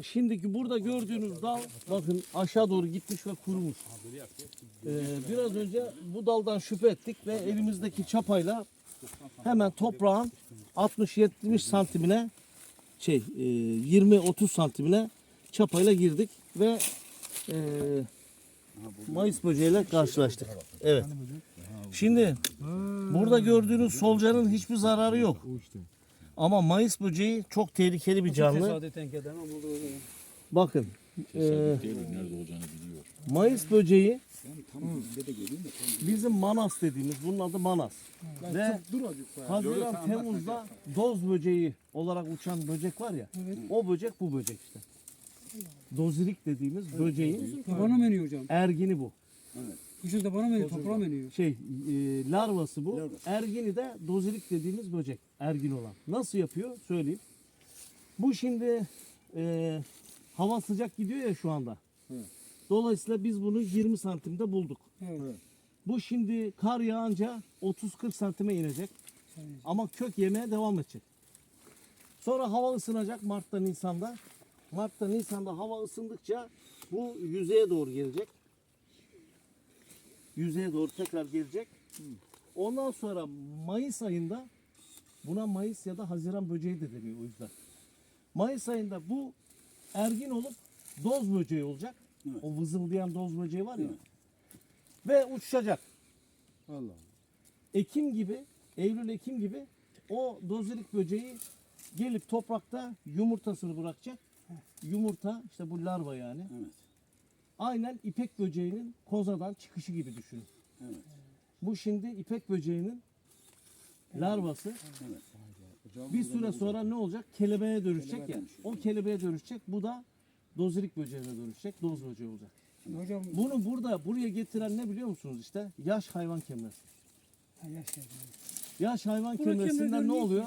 e, şimdiki burada gördüğünüz dal bakın aşağı doğru gitmiş ve kurumuş. Ee, biraz önce bu daldan şüphe ettik ve elimizdeki çapayla hemen toprağın 60-70 santimine şey e, 20-30 santimine çapayla girdik ve e, Mayıs böceğiyle karşılaştık. Evet. Şimdi burada gördüğünüz solcanın hiçbir zararı yok. Ama Mayıs böceği çok tehlikeli bir canlı. Tesadüfen ama burada Bakın. e, Tesadüf değil, nerede olacağını biliyor. Mayıs böceği bizim manas dediğimiz bunun adı manas. Ve Haziran Temmuz'da doz böceği olarak uçan böcek var ya. O böcek bu böcek işte. Dozirik dediğimiz böceğin iniyor hocam? ergini bu. Kışın tabana mı iniyor? Toprağa mı iniyor? Şey e, larvası bu. Ergini de dozirik dediğimiz böcek. Ergin olan. Nasıl yapıyor söyleyeyim. Bu şimdi e, hava sıcak gidiyor ya şu anda. Dolayısıyla biz bunu 20 santimde bulduk. Evet. Bu şimdi kar yağınca 30-40 santime inecek. Ama kök yemeye devam edecek. Sonra hava ısınacak Mart'ta Nisan'da. Mart'ta Nisan'da hava ısındıkça bu yüzeye doğru gelecek. Yüzeye doğru tekrar gelecek. Ondan sonra Mayıs ayında buna Mayıs ya da Haziran böceği de deniyor o yüzden. Mayıs ayında bu ergin olup doz böceği olacak. O vızıldayan doz böceği var ya. Ve uçacak. Allah. Ekim gibi, Eylül Ekim gibi o dozilik böceği gelip toprakta yumurtasını bırakacak. Yumurta işte bu larva yani. Aynen ipek böceğinin kozadan çıkışı gibi düşünün. Bu şimdi ipek böceğinin larvası. Bir süre sonra ne olacak? Kelebeğe dönüşecek ya. O kelebeğe dönüşecek. Bu da dozilik böceğine dönüşecek. Doz böceği olacak. Hocam Bunu burada buraya getiren ne biliyor musunuz işte? Yaş hayvan kemresi. Ha, yaş. Yaş hayvan Bunu kemresinden kemre ne oluyor?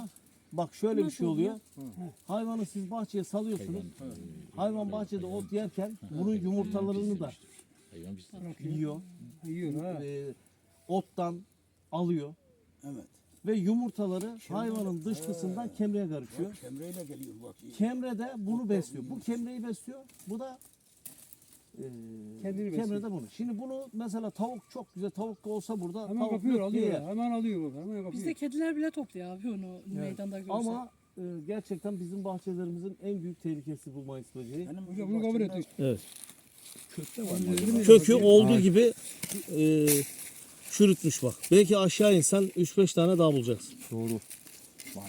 Bak şöyle bir şey oluyor. Hayvanı siz bahçeye salıyorsunuz. Hayvan bahçede ot yerken bunun yumurtalarını da yiyor. Yiyor ha. Ee, ottan alıyor. Evet. Ve yumurtaları hayvanın dışkısından kemreye karışıyor. Kemreyle geliyor bak. Kemre de bunu besliyor. Bu kemreyi besliyor. Bu da e, Kendini kemre besliyor. de bunu. Şimdi bunu mesela tavuk çok güzel tavuk da olsa burada Hemen tavuk kapıyor lüt diye alıyor. yer. Hemen alıyor baba. Hemen kapıyor. Bizde kediler bile topluyor abi onu meydanda görse. Ama e, gerçekten bizim bahçelerimizin en büyük tehlikesi bu Mayıs böceği. Benim Hocam bunu kabul etti. Evet. kökte var. Kökü olduğu gibi e, çürütmüş bak. Belki aşağı insen 3-5 tane daha bulacaksın. Doğru.